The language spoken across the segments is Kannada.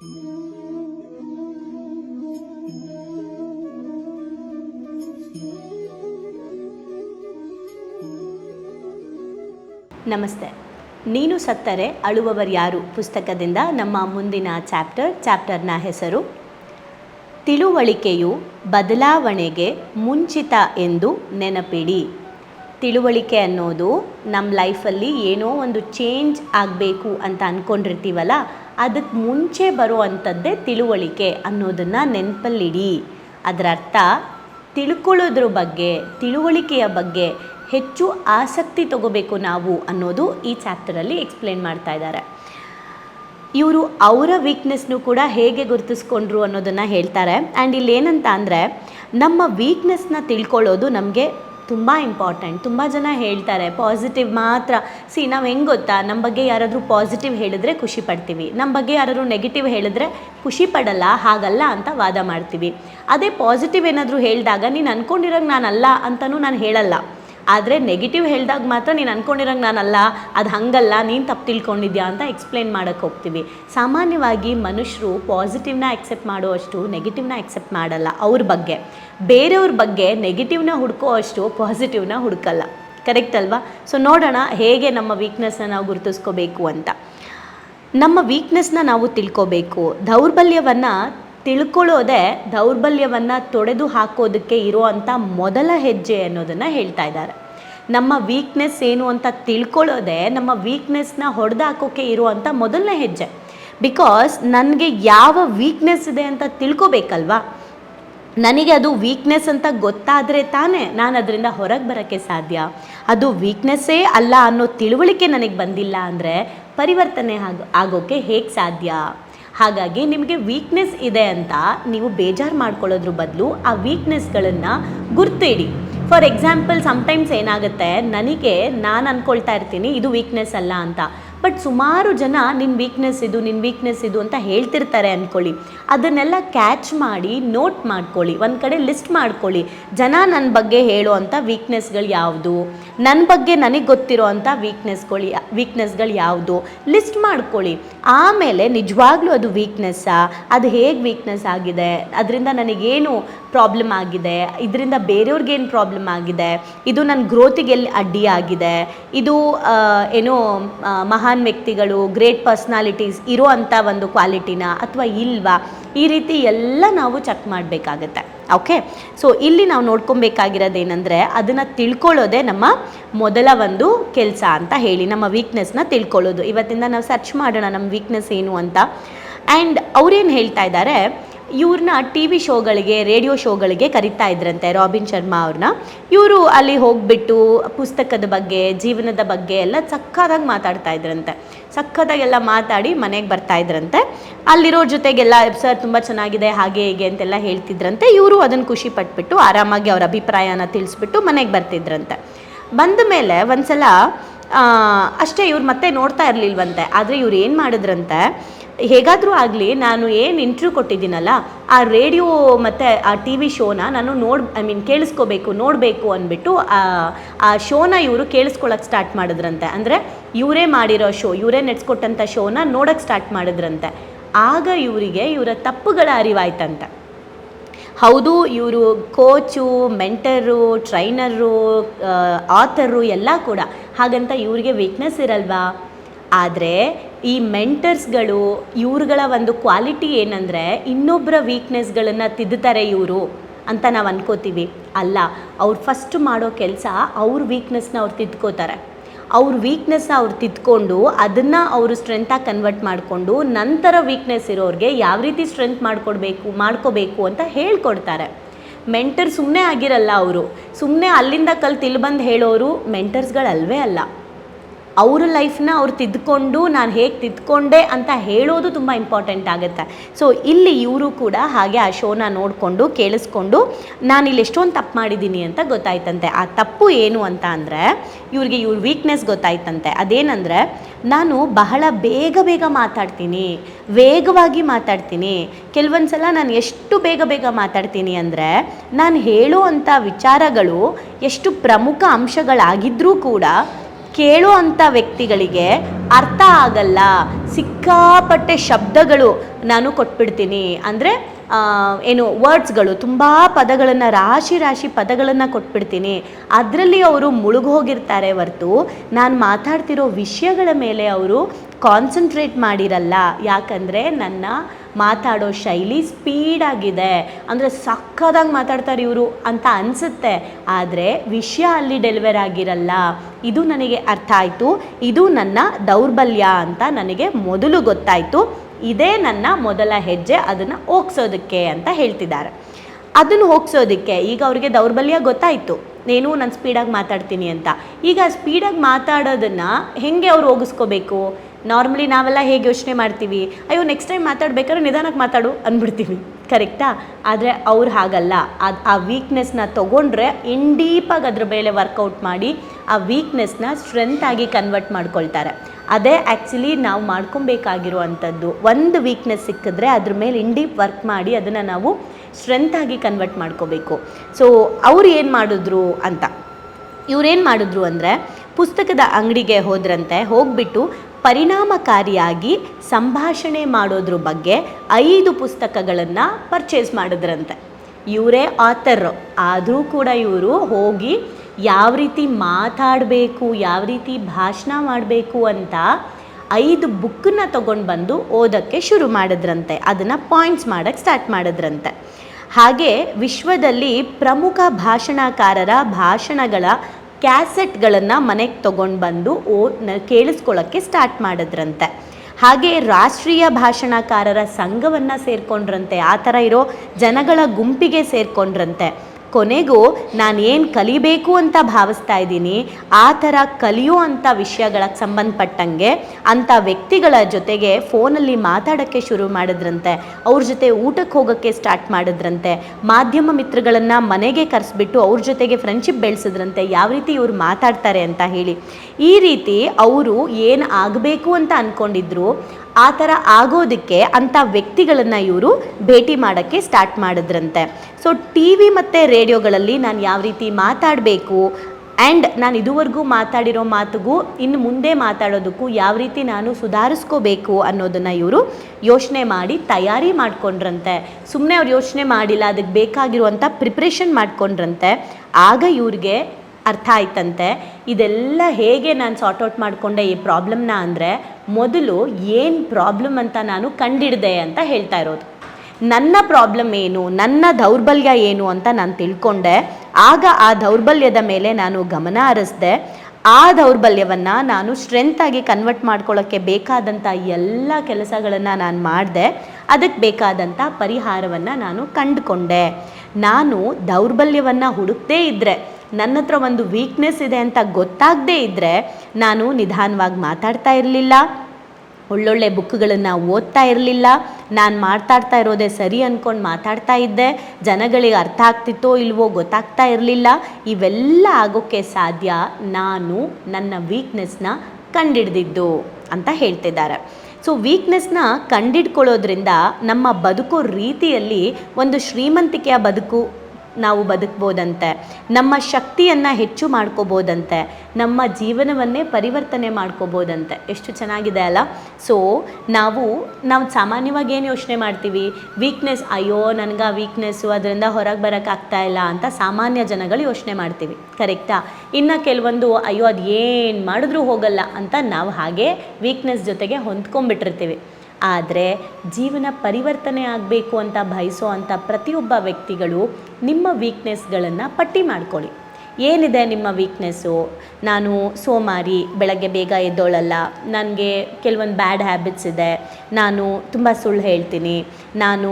ನಮಸ್ತೆ. ನೀನು ಸತ್ತರೆ ಅಳುವವರು ಯಾರು? ಪುಸ್ತಕದಿಂದ ನಮ್ಮ ಮುಂದಿನ ಚಾಪ್ಟರ್, ಚಾಪ್ಟರ್ನ ಹೆಸರು, ತಿಳುವಳಿಕೆಯು ಬದಲಾವಣೆಗೆ ಮುಂಚಿತ ಎಂದು ನೆನಪಿಡಿ. ತಿಳುವಳಿಕೆ ಅನ್ನೋದು ನಮ್ಮ ಲೈಫಲ್ಲಿ ಏನೋ ಒಂದು ಚೇಂಜ್ ಆಗಬೇಕು ಅಂತ ಅಂದ್ಕೊಂಡಿರ್ತೀವಲ್ಲ ಅದಕ್ಕೆ ಮುಂಚೆ ಬರುವಂಥದ್ದೇ ತಿಳುವಳಿಕೆ ಅನ್ನೋದನ್ನು ನೆನಪಲ್ಲಿಡಿ. ಅದರ ಅರ್ಥ ತಿಳ್ಕೊಳ್ಳೋದ್ರ ಬಗ್ಗೆ, ತಿಳುವಳಿಕೆಯ ಬಗ್ಗೆ ಹೆಚ್ಚು ಆಸಕ್ತಿ ತಗೋಬೇಕು ನಾವು ಅನ್ನೋದು ಈ ಚಾಪ್ಟರಲ್ಲಿ ಎಕ್ಸ್ಪ್ಲೇನ್ ಮಾಡ್ತಾ ಇದ್ದಾರೆ. ಇವರು ಅವರ ವೀಕ್ನೆಸ್ನು ಕೂಡ ಹೇಗೆ ಗುರುತಿಸ್ಕೊಂಡ್ರು ಅನ್ನೋದನ್ನು ಹೇಳ್ತಾರೆ. ಆ್ಯಂಡ್ ಇಲ್ಲಿ ಏನಂತ ಅಂದರೆ, ನಮ್ಮ ವೀಕ್ನೆಸ್ನ ತಿಳ್ಕೊಳ್ಳೋದು ನಮಗೆ ತುಂಬ ಇಂಪಾರ್ಟೆಂಟ್ ತುಂಬ ಜನ ಹೇಳ್ತಾರೆ ಪಾಸಿಟಿವ್ ಮಾತ್ರ. ಸಿ ನಾವು ಹೆಂಗೆ ಗೊತ್ತಾ? ನಮ್ಮ ಬಗ್ಗೆ ಯಾರಾದರೂ ಪಾಸಿಟಿವ್ ಹೇಳಿದ್ರೆ ಖುಷಿ ಪಡ್ತೀವಿ. ನಮ್ಮ ಬಗ್ಗೆ ಯಾರಾದರೂ ನೆಗೆಟಿವ್ ಹೇಳಿದ್ರೆ ಖುಷಿ ಪಡಲ್ಲ, ಹಾಗಲ್ಲ ಅಂತ ವಾದ ಮಾಡ್ತೀವಿ. ಅದೇ ಪಾಸಿಟಿವ್ ಏನಾದರೂ ಹೇಳಿದಾಗ, ನೀನು ಅಂದ್ಕೊಂಡಿರೋಂಗೆ ನಾನಲ್ಲ ಅಂತಲೂ ನಾನು ಹೇಳಲ್ಲ. ಆದರೆ ನೆಗೆಟಿವ್ ಹೇಳಿದಾಗ ಮಾತ್ರ ನೀನು ಅಂದ್ಕೊಂಡಿರೋಂಗೆ ನಾನಲ್ಲ, ಅದು ಹಂಗಲ್ಲ, ನೀನು ತಪ್ಪು ತಿಳ್ಕೊಂಡಿದ್ಯಾ ಅಂತ ಎಕ್ಸ್ಪ್ಲೇನ್ ಮಾಡೋಕ್ಕೆ ಹೋಗ್ತೀವಿ. ಸಾಮಾನ್ಯವಾಗಿ ಮನುಷ್ಯರು ಪಾಸಿಟಿವ್ನ ಅಕ್ಸೆಪ್ಟ್ ಮಾಡುವಷ್ಟು ನೆಗೆಟಿವ್ನ ಅಕ್ಸೆಪ್ಟ್ ಮಾಡಲ್ಲ ಅವ್ರ ಬಗ್ಗೆ. ಬೇರೆಯವ್ರ ಬಗ್ಗೆ ನೆಗೆಟಿವ್ನ ಹುಡ್ಕೋ ಅಷ್ಟು ಪಾಸಿಟಿವ್ನ ಹುಡುಕಲ್ಲ. ಕರೆಕ್ಟ್ ಅಲ್ವಾ? ಸೊ ನೋಡೋಣ ಹೇಗೆ ನಮ್ಮ ವೀಕ್ನೆಸ್ನ ನಾವು ಗುರುತಿಸ್ಕೋಬೇಕು ಅಂತ. ನಮ್ಮ ವೀಕ್ನೆಸ್ನ ನಾವು ತಿಳ್ಕೋಬೇಕು. ದೌರ್ಬಲ್ಯವನ್ನು ತಿಳ್ಕೊಳ್ಳೋದೇ ದೌರ್ಬಲ್ಯವನ್ನು ತೊಡೆದು ಹಾಕೋದಕ್ಕೆ ಇರುವಂಥ ಮೊದಲ ಹೆಜ್ಜೆ ಅನ್ನೋದನ್ನು ಹೇಳ್ತಾ ಇದ್ದಾರೆ. ನಮ್ಮ ವೀಕ್ನೆಸ್ ಏನು ಅಂತ ತಿಳ್ಕೊಳ್ಳೋದೆ ನಮ್ಮ ವೀಕ್ನೆಸ್ನ ಹೊಡೆದಾಕೋಕ್ಕೆ ಇರುವಂಥ ಮೊದಲನೇ ಹೆಜ್ಜೆ. ಬಿಕಾಸ್ ನನಗೆ ಯಾವ ವೀಕ್ನೆಸ್ ಇದೆ ಅಂತ ತಿಳ್ಕೊಬೇಕಲ್ವಾ? ನನಗೆ ಅದು ವೀಕ್ನೆಸ್ ಅಂತ ಗೊತ್ತಾದರೆ ತಾನೇ ನಾನು ಅದರಿಂದ ಹೊರಗೆ ಬರೋಕ್ಕೆ ಸಾಧ್ಯ? ಅದು ವೀಕ್ನೆಸ್ಸೇ ಅಲ್ಲ ಅನ್ನೋ ತಿಳುವಳಿಕೆ ನನಗೆ ಬಂದಿಲ್ಲ ಅಂದರೆ ಪರಿವರ್ತನೆ ಆಗ ಆಗೋಕ್ಕೆ ಹೇಗೆ ಸಾಧ್ಯ? ಹಾಗಾಗಿ ನಿಮಗೆ ವೀಕ್ನೆಸ್ ಇದೆ ಅಂತ ನೀವು ಬೇಜಾರು ಮಾಡ್ಕೊಳ್ಳೋದ್ರ ಬದಲು ಆ ವೀಕ್ನೆಸ್ಗಳನ್ನು ಗುರ್ತಿಡಿ. ಫಾರ್ ಎಕ್ಸಾಂಪಲ್ ಸಮ್ಟೈಮ್ಸ್ ಏನಾಗುತ್ತೆ, ನನಗೆ ನಾನು ಅಂದ್ಕೊಳ್ತಾ ಇರ್ತೀನಿ, ಇದು ವೀಕ್ನೆಸ್ ಅಲ್ಲ ಅಂತ. ಬಟ್ ಸುಮಾರು ಜನ ನಿನ್ನ ವೀಕ್ನೆಸ್ ಇದು ನಿನ್ನ ವೀಕ್ನೆಸ್ ಇದು ಅಂತ ಹೇಳ್ತಿರ್ತಾರೆ ಅಂದ್ಕೊಳ್ಳಿ ಅದನ್ನೆಲ್ಲ ಕ್ಯಾಚ್ ಮಾಡಿ ನೋಟ್ ಮಾಡ್ಕೊಳ್ಳಿ. ಒಂದು ಕಡೆ ಲಿಸ್ಟ್ ಮಾಡ್ಕೊಳ್ಳಿ. ಜನ ನನ್ನ ಬಗ್ಗೆ ಹೇಳೋ ಅಂಥ ವೀಕ್ನೆಸ್ಗಳು ಯಾವುದು? ನನ್ನ ಬಗ್ಗೆ ನನಗೆ ಗೊತ್ತಿರೋ ಅಂಥ ವೀಕ್ನೆಸ್ಗಳು ವೀಕ್ನೆಸ್ಗಳು ಯಾವುದು? ಲಿಸ್ಟ್ ಮಾಡ್ಕೊಳ್ಳಿ. ಆಮೇಲೆ ನಿಜವಾಗ್ಲೂ ಅದು ವೀಕ್ನೆಸ್ಸಾ ಅದು ಹೇಗೆ ವೀಕ್ನೆಸ್ ಆಗಿದೆ? ಅದರಿಂದ ನನಗೇನು ಪ್ರಾಬ್ಲಮ್ ಆಗಿದೆ? ಇದರಿಂದ ಬೇರೆಯವ್ರಿಗೇನು ಪ್ರಾಬ್ಲಮ್ ಆಗಿದೆ? ಇದು ನನ್ನ ಗ್ರೋತಿಗೆ ಎಲ್ಲಿ ಅಡ್ಡಿ ಆಗಿದೆ? ಇದು ಏನು ಮಹಾನ್ ವ್ಯಕ್ತಿಗಳು ಗ್ರೇಟ್ ಪರ್ಸ್ನಾಲಿಟೀಸ್ ಇರೋ ಅಂಥ ಒಂದು ಕ್ವಾಲಿಟಿನ ಅಥವಾ ಇಲ್ವಾ? ಈ ರೀತಿ ಎಲ್ಲ ನಾವು ಚೆಕ್ ಮಾಡಬೇಕಾಗತ್ತೆ. ಓಕೆ ಸೊ ಇಲ್ಲಿ ನಾವು ನೋಡ್ಕೊಬೇಕಾಗಿರೋದೇನೆಂದರೆ ಅದನ್ನು ತಿಳ್ಕೊಳ್ಳೋದೇ ನಮ್ಮ ಮೊದಲ ಒಂದು ಕೆಲಸ ಅಂತ ಹೇಳಿ, ನಮ್ಮ ವೀಕ್ನೆಸ್ನ ತಿಳ್ಕೊಳ್ಳೋದು. ಇವತ್ತಿಂದ ನಾವು ಸರ್ಚ್ ಮಾಡೋಣ ನಮ್ಮ ವೀಕ್ನೆಸ್ ಏನು ಅಂತ. ಆ್ಯಂಡ್ ಅವ್ರೇನು ಹೇಳ್ತಾ ಇದ್ದಾರೆ ಇವ್ರನ್ನ ಟಿ ವಿ ಶೋಗಳಿಗೆ ರೇಡಿಯೋ ಶೋಗಳಿಗೆ ಕರಿತಾ ಇದ್ರಂತೆ ರಾಬಿನ್ ಶರ್ಮಾ ಅವ್ರನ್ನ ಇವರು ಅಲ್ಲಿ ಹೋಗ್ಬಿಟ್ಟು ಪುಸ್ತಕದ ಬಗ್ಗೆ ಜೀವನದ ಬಗ್ಗೆ ಎಲ್ಲ ಸಕ್ಕತ್ತಾಗಿ ಮಾತಾಡ್ತಾ ಇದ್ರಂತೆ. ಸಕ್ಕದಾಗೆಲ್ಲ ಮಾತಾಡಿ ಮನೆಗೆ ಬರ್ತಾ ಇದ್ರಂತೆ. ಅಲ್ಲಿರೋ ಜೊತೆಗೆಲ್ಲ ಸರ್ ತುಂಬ ಚೆನ್ನಾಗಿದೆ ಹಾಗೆ ಹೀಗೆ ಅಂತೆಲ್ಲ ಹೇಳ್ತಿದ್ರಂತೆ. ಇವರು ಅದನ್ನು ಖುಷಿ ಪಟ್ಬಿಟ್ಟು ಆರಾಮಾಗಿ ಅವ್ರ ಅಭಿಪ್ರಾಯನ ತಿಳಿಸ್ಬಿಟ್ಟು ಮನೆಗೆ ಬರ್ತಿದ್ರಂತೆ. ಬಂದ ಮೇಲೆ ಆ, ಅಷ್ಟೇ ಇವ್ರು ಮತ್ತೆ ನೋಡ್ತಾ ಇರಲಿಲ್ವಂತೆ. ಆದರೆ ಇವ್ರು ಏನು ಮಾಡಿದ್ರಂತೆ ಹೇಗಾದರೂ ಆಗಲಿ ನಾನು ಏನು ಇಂಟ್ರ್ಯೂ ಕೊಟ್ಟಿದ್ದೀನಲ್ಲ, ಆ ರೇಡಿಯೋ ಮತ್ತು ಆ ಟಿ ವಿ ಶೋನ ನಾನು ನೋಡ್ ಐ ಮೀನ್ ಕೇಳಿಸ್ಕೋಬೇಕು, ನೋಡಬೇಕು ಅಂದ್ಬಿಟ್ಟು, ಆ ಶೋನ ಇವರು ಕೇಳಿಸ್ಕೊಳಕ್ಕೆ ಸ್ಟಾರ್ಟ್ ಮಾಡಿದ್ರಂತೆ. ಅಂದರೆ ಇವರೇ ಮಾಡಿರೋ ಶೋ ಇವರೇ ನೆಡ್ಸ್ಕೊಟ್ಟಂಥ ಶೋನ ನೋಡೋಕ್ಕೆ ಸ್ಟಾರ್ಟ್ ಮಾಡಿದ್ರಂತೆ. ಆಗ ಇವರಿಗೆ ಇವರ ತಪ್ಪುಗಳ ಅರಿವಾಯ್ತಂತೆ. ಹೌದು, ಇವರು ಕೋಚು ಮೆಂಟರು ಟ್ರೈನರು ಆಥರು ಎಲ್ಲ ಕೂಡ ಹಾಗಂತ ಇವರಿಗೆ ವೀಕ್ನೆಸ್ ಇರಲ್ವಾ? ಆದರೆ ಈ ಮೆಂಟರ್ಸ್ಗಳು ಇವ್ರುಗಳ ಒಂದು ಕ್ವಾಲಿಟಿ ಏನಂದರೆ ಇನ್ನೊಬ್ಬರ ವೀಕ್ನೆಸ್ಗಳನ್ನು ತಿದ್ದುತ್ತಾರೆ ಇವರು ಅಂತ ನಾವು ಅನ್ಕೋತೀವಿ. ಅಲ್ಲ, ಅವ್ರು ಫಸ್ಟ್ ಮಾಡೋ ಕೆಲಸ ಅವ್ರ ವೀಕ್ನೆಸ್ನ ಅವ್ರು ತಿದ್ಕೋತಾರೆ. ಅವ್ರ ವೀಕ್ನೆಸ್ನ ಅವ್ರು ತಿದ್ಕೊಂಡು ಅದನ್ನು ಅವರು ಸ್ಟ್ರೆಂತಾಗಿ ಕನ್ವರ್ಟ್ ಮಾಡಿಕೊಂಡು ನಂತರ ವೀಕ್ನೆಸ್ ಇರೋರಿಗೆ ಯಾವ ರೀತಿ ಸ್ಟ್ರೆಂತ್ ಮಾಡಿಕೊಡ್ಬೇಕು, ಮಾಡ್ಕೋಬೇಕು ಅಂತ ಹೇಳ್ಕೊಡ್ತಾರೆ. ಮೆಂಟರ್ ಸುಮ್ಮನೆ ಆಗಿರಲ್ಲ ಅವರು. ಸುಮ್ಮನೆ ಅಲ್ಲಿಂದ ಕಲ್ತು ಇಲ್ಲಿ ಬಂದು ಹೇಳೋರು ಮೆಂಟರ್ಸ್ಗಳಲ್ವೇ ಅಲ್ಲ. ಅವ್ರ ಲೈಫ್ನ ಅವ್ರು ತಿದ್ಕೊಂಡು ನಾನು ಹೇಗೆ ತಿದ್ಕೊಂಡೆ ಅಂತ ಹೇಳೋದು ತುಂಬ ಇಂಪಾರ್ಟೆಂಟ್ ಆಗುತ್ತೆ. ಸೊ ಇಲ್ಲಿ ಇವರು ಕೂಡ ಹಾಗೆ ಆ ಶೋನ ನೋಡಿಕೊಂಡು, ಕೇಳಿಸ್ಕೊಂಡು, ನಾನು ಇಲ್ಲಿ ಎಷ್ಟೊಂದು ತಪ್ಪು ಮಾಡಿದ್ದೀನಿ ಅಂತ ಗೊತ್ತಾಯ್ತಂತೆ. ಆ ತಪ್ಪು ಏನು ಅಂತ ಅಂದರೆ, ಇವ್ರಿಗೆ ಇವ್ರ ವೀಕ್ನೆಸ್ ಗೊತ್ತಾಯ್ತಂತೆ. ಅದೇನಂದರೆ, ನಾನು ಬಹಳ ಬೇಗ ಬೇಗ ಮಾತಾಡ್ತೀನಿ, ವೇಗವಾಗಿ ಮಾತಾಡ್ತೀನಿ. ಕೆಲವೊಂದು ಸಲ ನಾನು ಎಷ್ಟು ಬೇಗ ಬೇಗ ಮಾತಾಡ್ತೀನಿ ಅಂದರೆ, ನಾನು ಹೇಳೋ ಅಂಥ ವಿಚಾರಗಳು ಎಷ್ಟು ಪ್ರಮುಖ ಅಂಶಗಳಾಗಿದ್ದರೂ ಕೂಡ ಕೇಳೋ ಅಂಥ ವ್ಯಕ್ತಿಗಳಿಗೆ ಅರ್ಥ ಆಗಲ್ಲ ಸಿಕ್ಕಾಪಟ್ಟೆ ಶಬ್ದಗಳು ನಾನು ಕೊಟ್ಬಿಡ್ತೀನಿ. ಅಂದರೆ ಏನು ವರ್ಡ್ಸ್ಗಳು, ತುಂಬ ಪದಗಳನ್ನು, ರಾಶಿ ರಾಶಿ ಪದಗಳನ್ನು ಕೊಟ್ಬಿಡ್ತೀನಿ. ಅದರಲ್ಲಿ ಅವರು ಮುಳುಗೋಗಿರ್ತಾರೆ ಹೊರ್ತು ನಾನು ಮಾತಾಡ್ತಿರೋ ವಿಷಯಗಳ ಮೇಲೆ ಅವರು ಕಾನ್ಸಂಟ್ರೇಟ್ ಮಾಡಿರಲ್ಲ. ಯಾಕಂದರೆ ನನ್ನ ಮಾತಾಡೋ ಶೈಲಿ ಸ್ಪೀಡಾಗಿದೆ ಅಂದರೆ ಸಕ್ಕದಾಗಿ ಮಾತಾಡ್ತಾರೆ ಇವರು ಅಂತ ಅನಿಸುತ್ತೆ. ಆದರೆ ವಿಷಯ ಅಲ್ಲಿ ಡೆಲಿವರ್ ಆಗಿರಲ್ಲ. ಇದು ನನಗೆ ಅರ್ಥ ಆಯಿತು. ಇದು ನನ್ನ ದೌರ್ಬಲ್ಯ ಅಂತ ನನಗೆ ಮೊದಲು ಗೊತ್ತಾಯಿತು. ಇದೇ ನನ್ನ ಮೊದಲ ಹೆಜ್ಜೆ, ಅದನ್ನು ಹೋಗ್ಸೋದಕ್ಕೆ ಅಂತ ಹೇಳ್ತಿದ್ದಾರೆ. ಅದನ್ನು ಹೋಗ್ಸೋದಕ್ಕೆ ಈಗ ಅವ್ರಿಗೆ ದೌರ್ಬಲ್ಯ ಗೊತ್ತಾಯಿತು. ನೀನು ನಾನು ಸ್ಪೀಡಾಗಿ ಮಾತಾಡ್ತೀನಿ ಅಂತ. ಈಗ ಸ್ಪೀಡಾಗಿ ಮಾತಾಡೋದನ್ನು ಹೇಗೆ ಅವ್ರು ಹೋಗಿಸ್ಕೋಬೇಕು? ನಾರ್ಮಲಿ ನಾವೆಲ್ಲ ಹೇಗೆ ಯೋಚನೆ ಮಾಡ್ತೀವಿ? ಅಯ್ಯೋ ನೆಕ್ಸ್ಟ್ ಟೈಮ್ ಮಾತಾಡ್ಬೇಕಾದ್ರೆ ನಿಧಾನಕ್ಕೆ ಮಾತಾಡು ಅಂದ್ಬಿಡ್ತೀವಿ. ಕರೆಕ್ಟಾ ಆದರೆ ಅವ್ರು ಹಾಗಲ್ಲ. ಅದು ಆ ವೀಕ್ನೆಸ್ನ ತೊಗೊಂಡ್ರೆ ಇನ್ ಡೀಪಾಗಿ ಅದ್ರ ಮೇಲೆ ವರ್ಕೌಟ್ ಮಾಡಿ ಆ ವೀಕ್ನೆಸ್ನ ಸ್ಟ್ರೆಂತ್ ಆಗಿ ಕನ್ವರ್ಟ್ ಮಾಡ್ಕೊಳ್ತಾರೆ. ಅದೇ ಆ್ಯಕ್ಚುಲಿ ನಾವು ಮಾಡ್ಕೊಬೇಕಾಗಿರುವಂಥದ್ದು. ಒಂದು ವೀಕ್ನೆಸ್ ಸಿಕ್ಕಿದ್ರೆ ಅದ್ರ ಮೇಲೆ ಇನ್ ಡೀಪ್ ವರ್ಕ್ ಮಾಡಿ ಅದನ್ನು ನಾವು ಸ್ಟ್ರೆಂತ್ ಆಗಿ ಕನ್ವರ್ಟ್ ಮಾಡ್ಕೋಬೇಕು. ಸೊ ಅವ್ರು ಏನು ಮಾಡಿದ್ರು ಅಂತ. ಇವ್ರೇನು ಮಾಡಿದ್ರು ಅಂದರೆ, ಪುಸ್ತಕದ ಅಂಗಡಿಗೆ ಹೋದ್ರಂತೆ, ಹೋಗ್ಬಿಟ್ಟು ಪರಿಣಾಮಕಾರಿಯಾಗಿ ಸಂಭಾಷಣೆ ಮಾಡೋದ್ರ ಬಗ್ಗೆ ಐದು ಪುಸ್ತಕಗಳನ್ನು ಪರ್ಚೇಸ್ ಮಾಡಿದ್ರಂತೆ. ಇವರೇ ಆಥರ್ ಆದರೂ ಕೂಡ ಇವರು ಹೋಗಿ ಯಾವ ರೀತಿ ಮಾತಾಡಬೇಕು, ಯಾವ ರೀತಿ ಭಾಷಣ ಮಾಡಬೇಕು ಅಂತ ಐದು ಬುಕ್ಕನ್ನ ತೊಗೊಂಡು ಬಂದು ಓದೋಕ್ಕೆ ಶುರು ಮಾಡಿದ್ರಂತೆ. ಅದನ್ನು ಪಾಯಿಂಟ್ಸ್ ಮಾಡೋಕ್ಕೆ ಸ್ಟಾರ್ಟ್ ಮಾಡಿದ್ರಂತೆ. ಹಾಗೆ ವಿಶ್ವದಲ್ಲಿ ಪ್ರಮುಖ ಭಾಷಣಕಾರರ ಭಾಷಣಗಳ ಕ್ಯಾಸೆಟ್ಗಳನ್ನು ಮನೆಗೆ ತೊಗೊಂಡು ಬಂದು ಓ ಕೇಳಿಸ್ಕೊಳ್ಳೋಕ್ಕೆ ಸ್ಟಾರ್ಟ್ ಮಾಡಿದ್ರಂತೆ. ಹಾಗೆ ರಾಷ್ಟ್ರೀಯ ಭಾಷಣಕಾರರ ಸಂಘವನ್ನು ಸೇರಿಕೊಂಡ್ರಂತೆ. ಆ ಥರ ಇರೋ ಜನಗಳ ಗುಂಪಿಗೆ ಸೇರಿಕೊಂಡ್ರಂತೆ. ಕೊನೆಗೂ ನಾನು ಏನು ಕಲಿಬೇಕು ಅಂತ ಭಾವಿಸ್ತಾ ಇದ್ದೀನಿ, ಆ ಥರ ಕಲಿಯೋ ಅಂಥ ವಿಷಯಗಳಿಗೆ ಸಂಬಂಧಪಟ್ಟಂಗೆ ಅಂಥ ವ್ಯಕ್ತಿಗಳ ಜೊತೆಗೆ ಫೋನಲ್ಲಿ ಮಾತಾಡೋಕ್ಕೆ ಶುರು ಮಾಡಿದ್ರಂತೆ, ಅವ್ರ ಜೊತೆ ಊಟಕ್ಕೆ ಹೋಗೋಕ್ಕೆ ಸ್ಟಾರ್ಟ್ ಮಾಡಿದ್ರಂತೆ, ಮಾಧ್ಯಮ ಮಿತ್ರಗಳನ್ನು ಮನೆಗೆ ಕರೆಸ್ಬಿಟ್ಟು ಅವ್ರ ಜೊತೆಗೆ ಫ್ರೆಂಡ್ಶಿಪ್ ಬೆಳೆಸಿದ್ರಂತೆ, ಯಾವ ರೀತಿ ಇವ್ರು ಮಾತಾಡ್ತಾರೆ ಅಂತ ಹೇಳಿ, ಈ ರೀತಿ ಅವರು ಏನು ಆಗಬೇಕು ಅಂತ ಅಂದ್ಕೊಂಡಿದ್ರು ಆ ಥರ ಆಗೋದಕ್ಕೆ ಅಂಥ ವ್ಯಕ್ತಿಗಳನ್ನು ಇವರು ಭೇಟಿ ಮಾಡೋಕ್ಕೆ ಸ್ಟಾರ್ಟ್ ಮಾಡಿದ್ರಂತೆ. ಸೊ ಟಿ ವಿ ಮತ್ತು ರೇಡಿಯೋಗಳಲ್ಲಿ ನಾನು ಯಾವ ರೀತಿ ಮಾತಾಡಬೇಕು ಆ್ಯಂಡ್ ನಾನು ಇದುವರೆಗೂ ಮಾತಾಡಿರೋ ಮಾತುಗೂ ಇನ್ನು ಮುಂದೆ ಮಾತಾಡೋದಕ್ಕೂ ಯಾವ ರೀತಿ ನಾನು ಸುಧಾರಿಸ್ಕೋಬೇಕು ಅನ್ನೋದನ್ನು ಇವರು ಯೋಚನೆ ಮಾಡಿ ತಯಾರಿ ಮಾಡ್ಕೊಂಡ್ರಂತೆ. ಸುಮ್ಮನೆ ಅವ್ರು ಯೋಚನೆ ಮಾಡಿಲ್ಲ, ಅದಕ್ಕೆ ಬೇಕಾಗಿರುವಂಥ ಪ್ರಿಪ್ರೇಷನ್ ಮಾಡ್ಕೊಂಡ್ರಂತೆ. ಆಗ ಇವ್ರಿಗೆ ಅರ್ಥ ಆಯ್ತಂತೆ. ಇದೆಲ್ಲ ಹೇಗೆ ನಾನು ಸಾರ್ಟ್ ಔಟ್ ಮಾಡಿಕೊಂಡೆ ಈ ಪ್ರಾಬ್ಲಮ್ನ ಅಂದರೆ, ಮೊದಲು ಏನು ಪ್ರಾಬ್ಲಮ್ ಅಂತ ನಾನು ಕಂಡಿಡಿದೆ ಅಂತ ಹೇಳ್ತಾ ಇರೋದು. ನನ್ನ ಪ್ರಾಬ್ಲಮ್ ಏನು, ನನ್ನ ದೌರ್ಬಲ್ಯ ಏನು ಅಂತ ನಾನು ತಿಳ್ಕೊಂಡೆ. ಆಗ ಆ ದೌರ್ಬಲ್ಯದ ಮೇಲೆ ನಾನು ಗಮನ ಹರಿಸ್ದೆ. ಆ ದೌರ್ಬಲ್ಯವನ್ನು ನಾನು ಸ್ಟ್ರೆಂತಾಗಿ ಕನ್ವರ್ಟ್ ಮಾಡ್ಕೊಳ್ಳೋಕ್ಕೆ ಬೇಕಾದಂಥ ಎಲ್ಲ ಕೆಲಸಗಳನ್ನು ನಾನು ಮಾಡಿದೆ. ಅದಕ್ಕೆ ಬೇಕಾದಂಥ ಪರಿಹಾರವನ್ನು ನಾನು ಕಂಡುಕೊಂಡೆ. ನಾನು ದೌರ್ಬಲ್ಯವನ್ನು ಹುಡುಕದೇ ಇದ್ದರೆ ನನ್ನ ಹತ್ರ ಒಂದು ವೀಕ್ನೆಸ್ ಇದೆ ಅಂತ ಗೊತ್ತಾಗದೇ ಇದ್ದರೆ ನಾನು ನಿಧಾನವಾಗಿ ಮಾತಾಡ್ತಾ ಇರಲಿಲ್ಲ. ಒಳ್ಳೊಳ್ಳೆ ಬುಕ್ಗಳನ್ನು ಓದ್ತಾ ಇರಲಿಲ್ಲ. ನಾನು ಮಾತಾಡ್ತಾ ಇರೋದೇ ಸರಿ ಅಂದ್ಕೊಂಡು ಮಾತಾಡ್ತಾ ಇದ್ದೆ. ಜನಗಳಿಗೆ ಅರ್ಥ ಆಗ್ತಿತ್ತೋ ಇಲ್ವೋ ಗೊತ್ತಾಗ್ತಾ ಇರಲಿಲ್ಲ. ಇವೆಲ್ಲ ಆಗೋಕ್ಕೆ ಸಾಧ್ಯ ನಾನು ನನ್ನ ವೀಕ್ನೆಸ್ನ ಕಂಡಿಡ್ದಿದ್ದು ಅಂತ ಹೇಳ್ತಿದ್ದಾರೆ. ಸೊ ವೀಕ್ನೆಸ್ನ ಕಂಡಿಡ್ಕೊಳ್ಳೋದ್ರಿಂದ ನಮ್ಮ ಬದುಕೋ ರೀತಿಯಲ್ಲಿ ಒಂದು ಶ್ರೀಮಂತಿಕೆಯ ಬದುಕು ನಾವು ಬದುಕ್ಬೋದಂತೆ. ನಮ್ಮ ಶಕ್ತಿಯನ್ನು ಹೆಚ್ಚು ಮಾಡ್ಕೋಬೋದಂತೆ. ನಮ್ಮ ಜೀವನವನ್ನೇ ಪರಿವರ್ತನೆ ಮಾಡ್ಕೋಬೋದಂತೆ. ಎಷ್ಟು ಚೆನ್ನಾಗಿದೆ ಅಲ್ಲ? ಸೊ ನಾವು ನಾವು ಸಾಮಾನ್ಯವಾಗಿ ಏನು ಯೋಚನೆ ಮಾಡ್ತೀವಿ? ವೀಕ್ನೆಸ್ ಅಯ್ಯೋ, ನನಗೆ ಆ ವೀಕ್ನೆಸ್ಸು ಅದರಿಂದ ಹೊರಗೆ ಬರೋಕ್ಕಾಗ್ತಾ ಇಲ್ಲ ಅಂತ ಸಾಮಾನ್ಯ ಜನಗಳು ಯೋಚನೆ ಮಾಡ್ತೀವಿ. ಕರೆಕ್ಟಾ ಇನ್ನು ಕೆಲವೊಂದು, ಅಯ್ಯೋ, ಅದು ಏನು ಮಾಡಿದ್ರೂ ಹೋಗಲ್ಲ ಅಂತ ನಾವು ಹಾಗೆ ವೀಕ್ನೆಸ್ ಜೊತೆಗೆ ಹೊಂದ್ಕೊಂಡ್ಬಿಟ್ಟಿರ್ತೀವಿ. ಆದರೆ ಜೀವನ ಪರಿವರ್ತನೆ ಆಗಬೇಕು ಅಂತ ಬಯಸೋ ಅಂಥ ಪ್ರತಿಯೊಬ್ಬ ವ್ಯಕ್ತಿಗಳು ನಿಮ್ಮ ವೀಕ್ನೆಸ್ಗಳನ್ನು ಪಟ್ಟಿ ಮಾಡ್ಕೊಳ್ಳಿ. ಏನಿದೆ ನಿಮ್ಮ ವೀಕ್ನೆಸ್ಸು ನಾನು ಸೋಮಾರಿ, ಬೆಳಗ್ಗೆ ಬೇಗ ಎದ್ದೋಳಲ್ಲ, ನನಗೆ ಕೆಲವೊಂದು ಬ್ಯಾಡ್ ಹ್ಯಾಬಿಟ್ಸ್ ಇದೆ, ನಾನು ತುಂಬ ಸುಳ್ಳು ಹೇಳ್ತೀನಿ, ನಾನು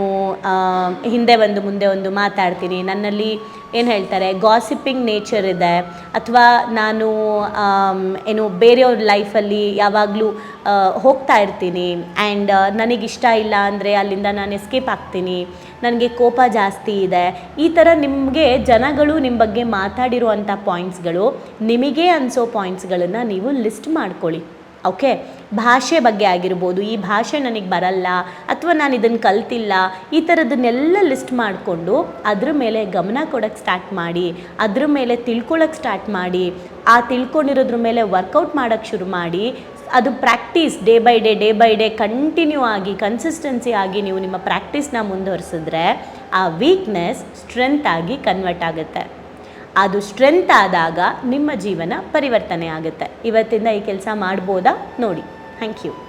ಹಿಂದೆ ಒಂದು ಮುಂದೆ ಒಂದು ಮಾತಾಡ್ತೀನಿ, ನನ್ನಲ್ಲಿ ಏನು ಹೇಳ್ತಾರೆ ಗಾಸಿಪ್ಪಿಂಗ್ ನೇಚರ್ ಇದೆ. ಅಥವಾ ನಾನು ಏನು ಬೇರೆಯವ್ರ ಲೈಫಲ್ಲಿ ಯಾವಾಗಲೂ ಹೋಗ್ತಾ ಇರ್ತೀನಿ. ಆ್ಯಂಡ್ ನನಗಿಷ್ಟ ಇಲ್ಲ ಅಂದರೆ ಅಲ್ಲಿಂದ ನಾನು ಎಸ್ಕೇಪ್ ಆಗ್ತೀನಿ. ನನಗೆ ಕೋಪ ಜಾಸ್ತಿ ಇದೆ. ಈ ಥರ ನಿಮಗೆ ಜನಗಳು ನಿಮ್ಮ ಬಗ್ಗೆ ಮಾತಾಡಿರುವಂಥ ಪಾಯಿಂಟ್ಸ್ಗಳು ನಿಮಗೆ ಅನಿಸೋ ಪಾಯಿಂಟ್ಸ್ಗಳನ್ನು ನೀವು ಲಿಸ್ಟ್ ಮಾಡ್ಕೊಳ್ಳಿ. ಓಕೆ ಭಾಷೆ ಬಗ್ಗೆ ಆಗಿರ್ಬೋದು, ಈ ಭಾಷೆ ನನಗೆ ಬರಲ್ಲ ಅಥವಾ ನಾನು ಇದನ್ನು ಕಲ್ತಿಲ್ಲ, ಈ ಥರದನ್ನೆಲ್ಲ ಲಿಸ್ಟ್ ಮಾಡಿಕೊಂಡು ಅದ್ರ ಮೇಲೆ ಗಮನ ಕೊಡೋಕ್ಕೆ ಸ್ಟಾರ್ಟ್ ಮಾಡಿ, ಅದ್ರ ಮೇಲೆ ತಿಳ್ಕೊಳಕ್ಕೆ ಸ್ಟಾರ್ಟ್ ಮಾಡಿ, ಆ ತಿಳ್ಕೊಂಡಿರೋದ್ರ ಮೇಲೆ ವರ್ಕೌಟ್ ಮಾಡೋಕ್ಕೆ ಶುರು ಮಾಡಿ, ಅದು practice day by day day by day continue ಆಗಿ ಕನ್ಸಿಸ್ಟೆನ್ಸಿ ಆಗಿ ನೀವು ನಿಮ್ಮ ಪ್ರಾಕ್ಟೀಸ್ನ ಮುಂದುವರಿಸಿದ್ರೆ ಆ ವೀಕ್ನೆಸ್ ಸ್ಟ್ರೆಂತ್ ಆಗಿ ಕನ್ವರ್ಟ್ ಆಗುತ್ತೆ. ಅದು ಸ್ಟ್ರೆಂತ್ ಆದಾಗ ನಿಮ್ಮ ಜೀವನ ಪರಿವರ್ತನೆ ಆಗುತ್ತೆ ಇವತ್ತಿಂದ ಈ ಕೆಲಸ ಮಾಡ್ಬೋದಾ? ನೋಡಿ. Thank you